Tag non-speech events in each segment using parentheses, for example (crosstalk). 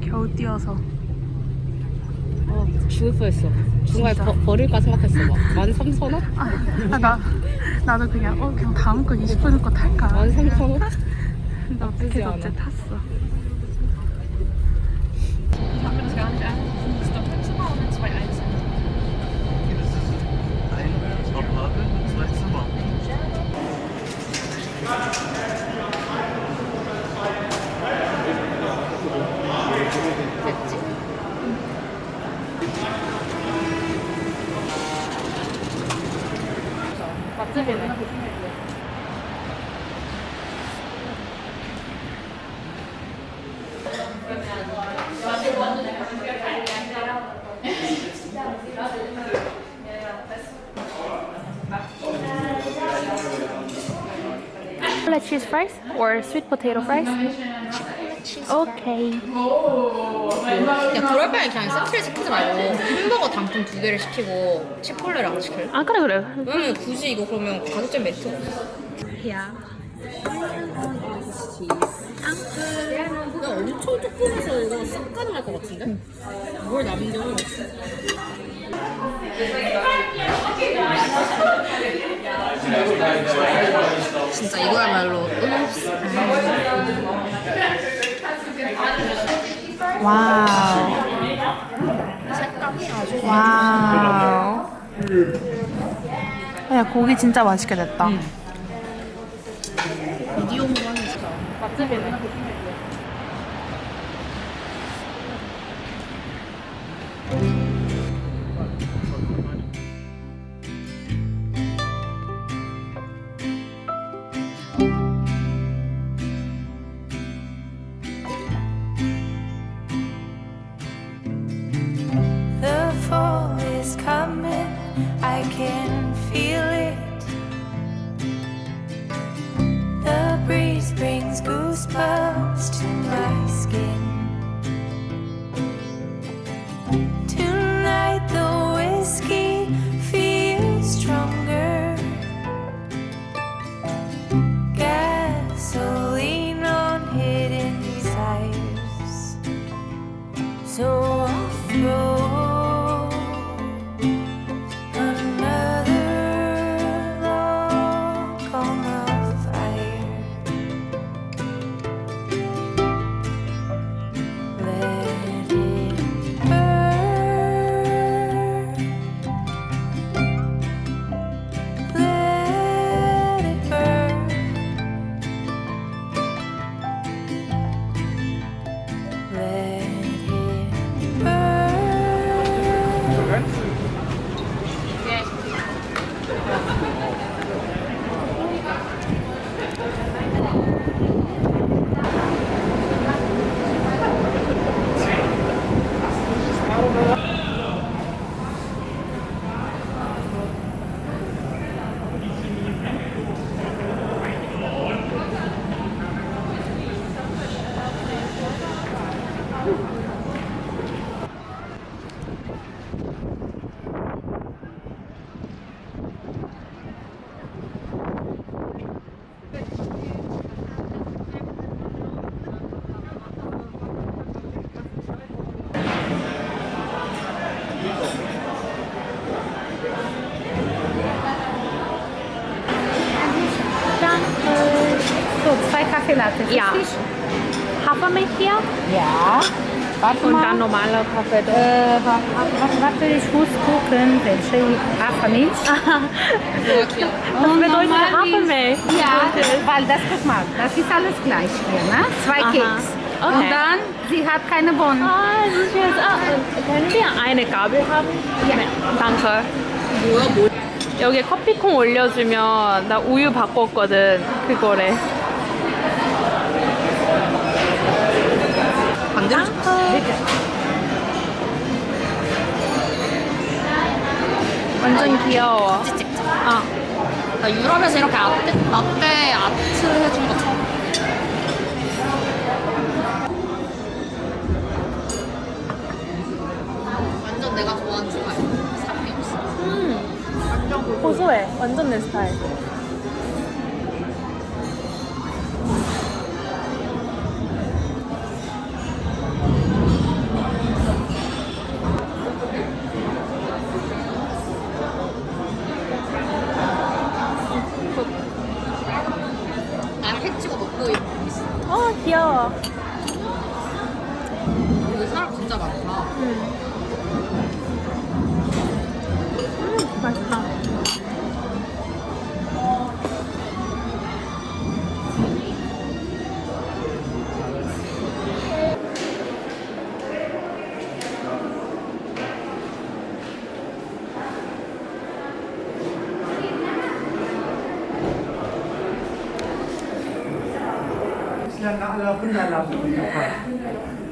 겨우 뛰어서 어, 죽을 뻔했어. 중간에 버, 버릴까 생각했어. 만 삼천 원? 아, 나 나도 그냥 어 그냥 다음 거 20분 거 탈까? 만 삼천 원? (laughs) 나쁘지 않아. 어째 탔어? 맛집이네. Cheese fries or sweet potato fries? Okay. 야, 그럴 바에 그냥 세트를 시키지 말고 햄버거 단품 두 개를 시키고 치폴레를 안 시킬래? 아 그래 그래. 왜냐면 굳이 이거 그러면 가격제 매트 없어. 야. 나 엄청 조금해서 이거 싹 가능할 것 같은데? 뭘 남겨? 진짜 이거야말로. 와우. 와우. 야 고기 진짜 맛있게 됐다. 미디움으로 하는 맛집이네. Ja. Hafermilch hier Ja. Warte und mal. dann normaler Kaffee. Äh, warte, warte, ich muss gucken, welche Hafermilch. (laughs) Was bedeutet Hafermilch? Ja, weil das, guck mal, das ist alles gleich hier, ne? Zwei Aha. Keks. Okay. Und dann, sie hat keine Bohnen. 아, das ist jetzt, ah, können wir eine Gabel haben? Ja. danke. 뭐야, 뭐? 여기 커피콩 올려주면 나 우유 바꿨거든. 그거래. 완전 귀여워. 아, 나 유럽에서 이렇게 라떼, 라떼 아트 해준 거 처음. 완전 내가 좋아하는 스타일. 산미 없어. 고소해. 완전 내 스타일. 귀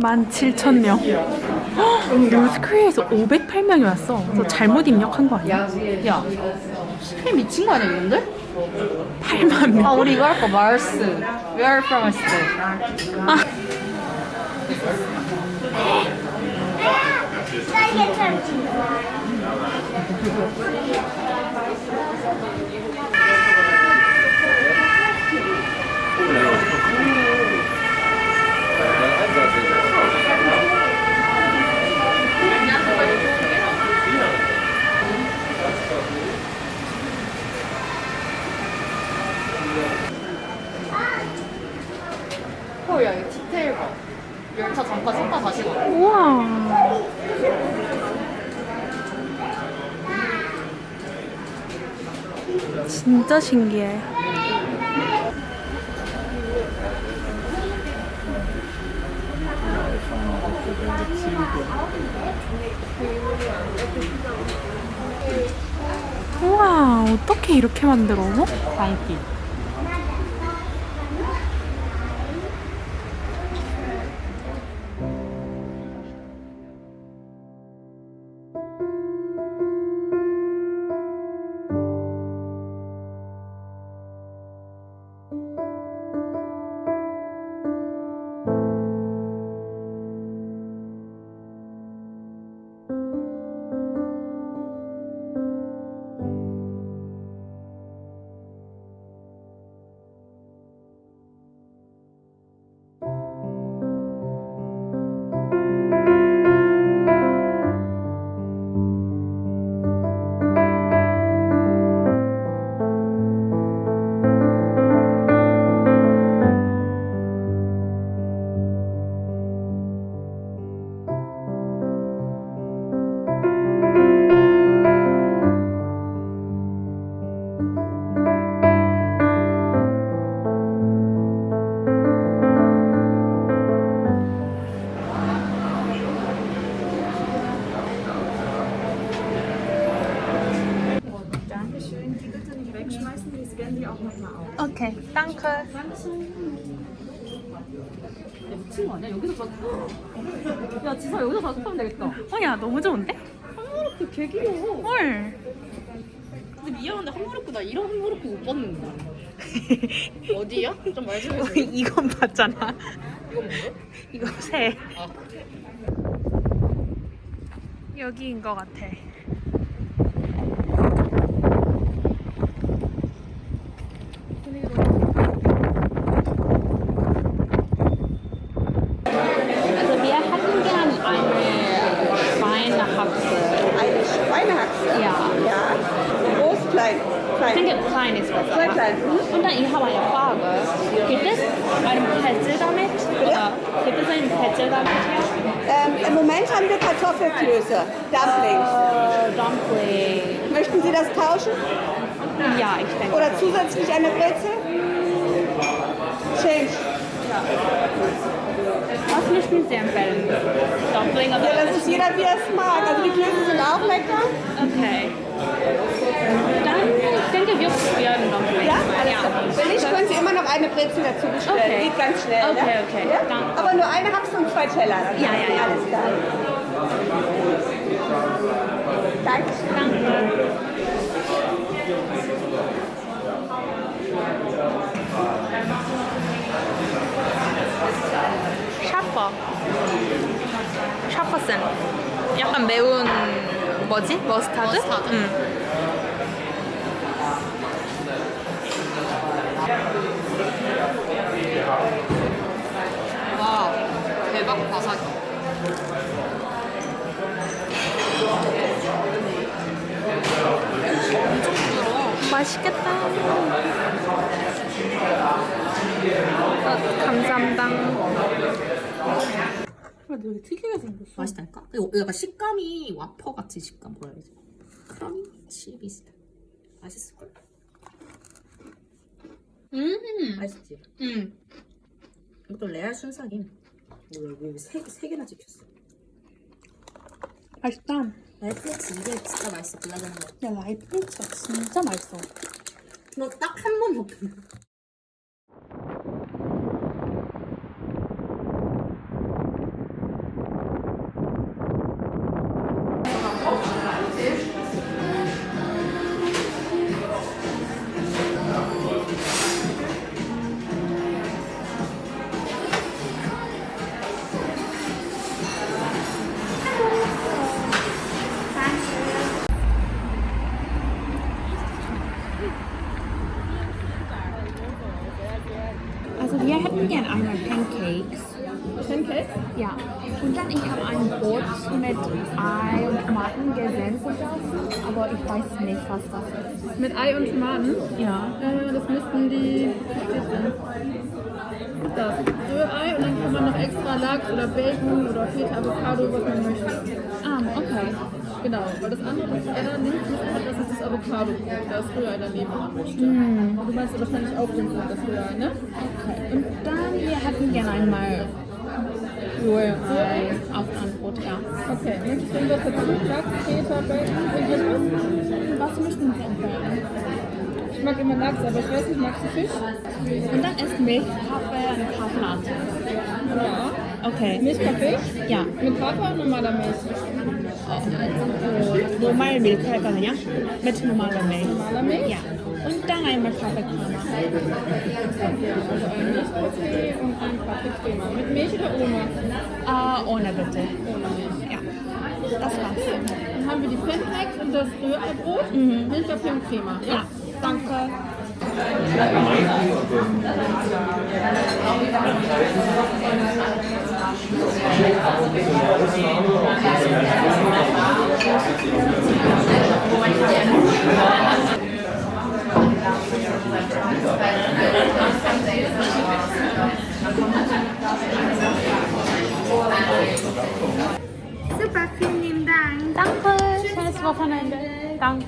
17,000명. 노스크에서 508명이 왔어. 저 잘못 입력한 거 아니야? 야, 스페인 미친 거 아니야, 이런데? 8만 명. 아, 우리 이거 할거 마을스. Where from 아. 잠깐 섰다 다시 가. 우와. 진짜 신기해. 우와, 어떻게 이렇게 만들어? 광기. 오케이, 땅크. 미친 거 아니야? 여기서 자. 야, 지사 여기서 자습하면 되겠다. 어, 야, 너무 좋은데? 그개 귀여워. 헐. 근데 미안한데 한무릎고 나 이런 한무릎고 못 봤는데. (laughs) 어디야? 좀 말좀 해줘. 이건 봤잖아. 이건 뭐야? 이거 새. 아, 여기인 것 같아. Klein. Denke, klein ist besser. Sehr klein. Mhm. Und dann, ich habe eine Frage. Gibt es einen Petzel damit? Oder gibt es einen Petzel damit? Ähm, Im Moment haben wir Kartoffelklöße, Dumplings. Äh, Dumpling. Möchten Sie das tauschen? Ja, ich denke. Oder zusätzlich eine Brezel? Change. Was möchten Sie empfehlen? Dumpling oder Ja, das ist jeder, wie er es mag. Also die Klöße sind auch lecker. Okay. Dann denke wir probieren Dumpling. Ja, alles ja. klar. Wenn nicht, können Sie immer noch eine Brezel dazu bestellen. Okay. Geht ganz schnell. Okay, ja? okay. Ja? Danke. Aber nur eine Haxe und zwei Teller. Ja, ja, ja. Alles klar. Danke. Danke. 샤퍼. 샤퍼슨. 약간 매운 뭐지? 머스타드? 머스타드. 응. 맛있겠다. 어, 감사합니다. 아, 되게 특이하게 생겼어. 맛있다니까? 약간 식감이 와퍼 같은 식감 뭐라 해야 되지? 크런치 비슷해. 맛있을걸? 음, 맛있지? 음. 이것도 레알 순삭임. 뭐야, 여기 세, 세 개나 찍혔어. 맛있다. 라이프치 이게 진짜 맛있어, 블라자는 거. 야, 라이프리차 진짜 맛있어. 너 딱 한 번 먹으면. Ei und Tomaten? Ja. Äh, das müssten die. Denn? Das. Rührei und dann kann man noch extra Lachs oder Bacon oder Feta Avocado, was man möchte. Ah, okay. Genau, weil das andere, was er nicht hat, das ist das Avocado. Da ist Rührei daneben dran. Mm. Du meinst wahrscheinlich auch den das Rührei, ne? okay. Und dann wir hätten gern einmal Rührei auf Brot, ja. Okay, möchtest du irgendwas dazu? Lachs, Feta, Bacon? Was möchten Sie empfehlen? mag immer Lachs, aber ich weiß nicht, magst du Fisch? Und dann ist Milch, Kaffee und Kaffee. Ja. Okay. Milchkaffee? Ja. Mit Kaffee und normaler Milch? Äh, oh, normale Milch, ja? Mit normaler Milch. Normaler Milch? Ja. Und dann einmal Kaffee Also ein Milchkaffee und ein Kaffeekrema. Mit Milch oder ohne? Ah, uh, ohne bitte. Ohne Milch. Ja. Das war's. Dann haben wir die Pancakes und das Rührei-Brot, mhm. Milchkaffee und Crema. ja. ja. Danke. Super, vielen lieben Dank. Danke. Schönes Wochenende. Danke.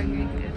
Target.